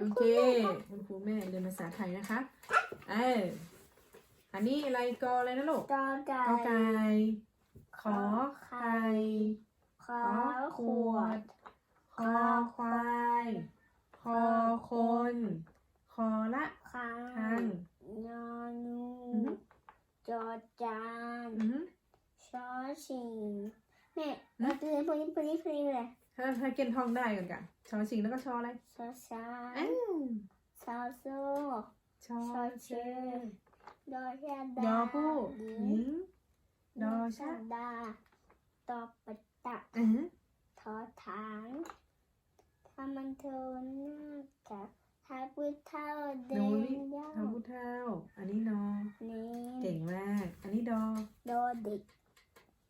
โอเคคุณครูแม่เรียนภาษาไทยนะคะ เอออันนี้อะไรกออะไรนะลูกกอไก่กอไก่ขอไข่ขอขอขขววดดคอควายคอคนคอละคังคังนอนูอือฮึจอจานอือหือชอชิงแม่เราจะเรียนพวกนี้พวกนี้พวกนี้เลย ถ้าถ้าเกณฑ์ท่องได้ก่อนกันชอชิงแล้วก็ชออะไรชอช้าอ้าวชอโซ่ชอชอเชเชดอชาดายอผู้หหญิญิงงดอชะดาตอปะตะอือหือทอฐานถ้ามันเทนหน้ากับถ้าพุทธเท่าเดิดูนนี่ยาทำพุทเท่าอันนี้นอนี้เก่งมาก อันนี้ดอโดเด็ก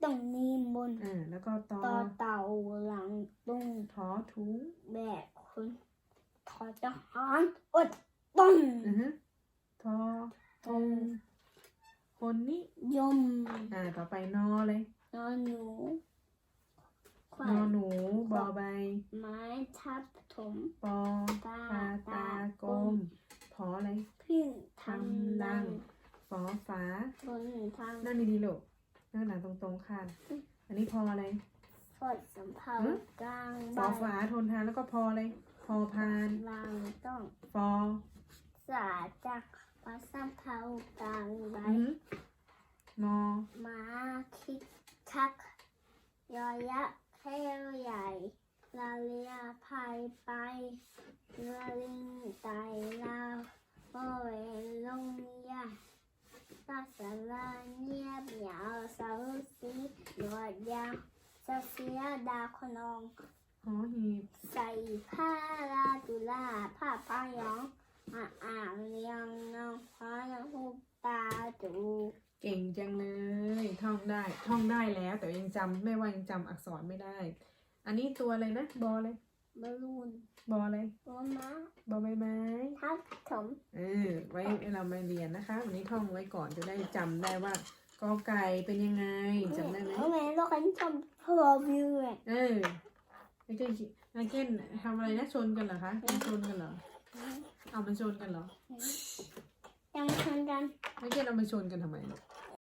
ต้องนีมนต์อ่าแล้วก็ตอต่อเต่าหลังตุงทอถุงแบกคุณทอทหารอดต้องอือหือทอทงคนนี้ยมอ่าต่อไปนอเลย นอนหนูขวันอญหนูบอใบไม้ทับถม ปอตาปลาตากลมพออะไรพึ่งทำทำรัรังงฟอฝาทนทางนั่งดีๆลูก นั่งหลังตรงๆค่ะ อันนี้พออะไรฟอดสำเภาหือกลางฟอฝาทนทานแล้วก็พออะไรพอพานลางต้องฟอสาจักฟอสำเภากลางใบอือหือนอม้าคิกคัก ยอยักษ์แค่ใหญ่ลาเลียพายไปเรือลิงไต่ลาวโอเวลงยาตาสาราเงียบเหงาเสาสีหนวดยาวเสาเสียดาวคนอง หอหีบใส่ผ้าลาตุลาผ้าพายองอ่าอ่างเรียงน้องฟ้าน้องหูตาจูเก่งจังเลย ท่องได้ ท่องได้แล้ว แต่ยังจำไม่ว่ายังจำอักษรไม่ได้ อันนี้ตัวอะไรนะ บอเลย บอลลูนบอเลยตัวม้าบอใบไม้ ทับถม เออไว้เรามาเรียนนะคะ วันนี้ท่องไว้ก่อนจะได้จำได้ว่า กอไก่เป็นยังไงจำได้ไหมทำไมเราคันชอบพอวิวอะเออไอ้เจ้นไอ้เจ้นทำอะไรนะชนกันเหรอคะมันชนกันเหรอเอามันชนกันเหรอยังชนกันไอ้เจ้นเอามันชนกันทำไมลูก